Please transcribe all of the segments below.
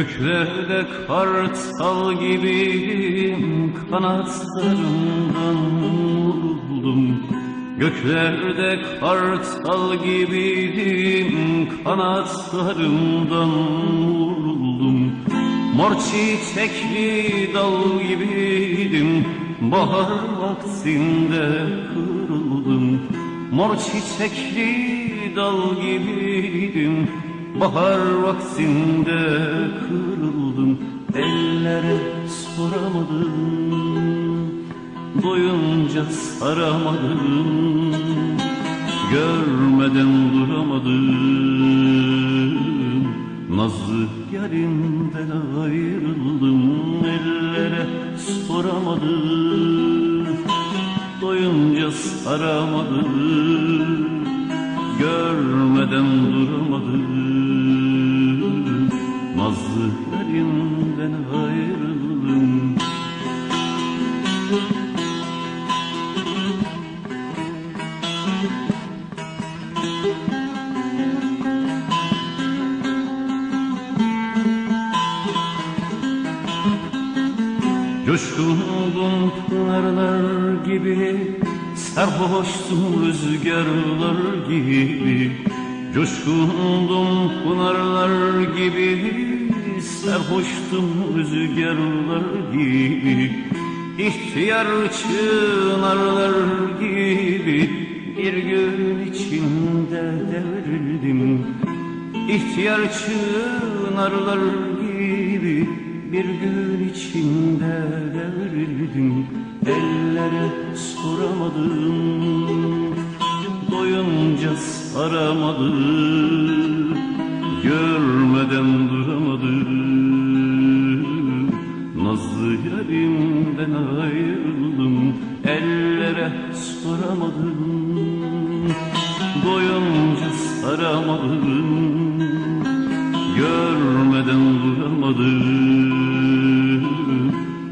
Göklerde kartal gibiydim Kanatlarımdan vuruldum. Göklerde kartal gibiydim Kanatlarımdan vuruldum. Mor çiçekli dal gibiydim Bahar vaktinde kırıldım. Mor çiçekli dal gibiydim Bahar vaktinde kırıldım Ellere soramadım. Doyunca saramadım Görmeden duramadım. Nazlı yarimden ayrıldım Ellere soramadım. Doyunca saramadım Görmeden duramadım Nazlı yarimden ayrıldım. Coşkundum pınarlar gibi Sarhoştum rüzgarlar gibi. Coşkundum pınarlar gibi Sarhoştum rüzgarlar gibi İhtiyar çınarlar gibi. Bir gün içinde devrildim İhtiyar çınarlar gibi. Bir gün içinde devrildim Ellere soramadım. Doyunca saramadım Nazlı ayrıldım. Ellere soramadım Doyunca saramadım. Görmeden duramadım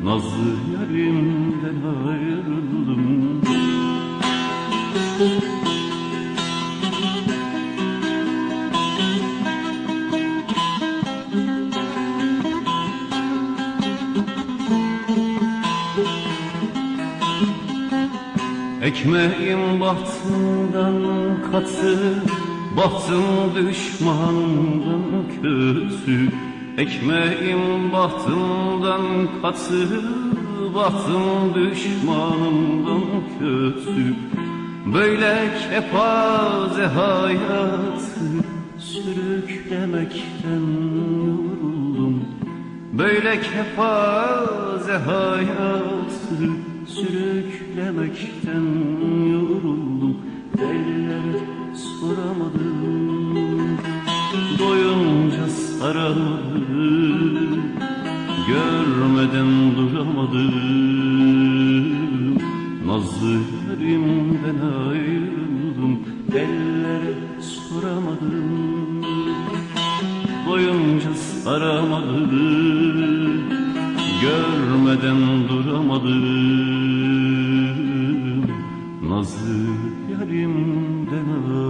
Nazlı yarimden ayrıldım Ekmeğim bahtımdan katı Bahtım düşmanımdan kötü. Ekmeğim bahtımdan katı Bahtım düşmanımdan kötü. Böyle kepaze hayatı Sürüklemekten yoruldum. Böyle kepaze hayatı Sürüklemekten yoruldum. Ellere soramadım. Doyunca saramadım Görmeden duramadım. Nazlı yarimden ayrıldım. Ellere soramadım. Doyunca saramadım. Görmeden duramadım Nazlı yarimden ayrıldım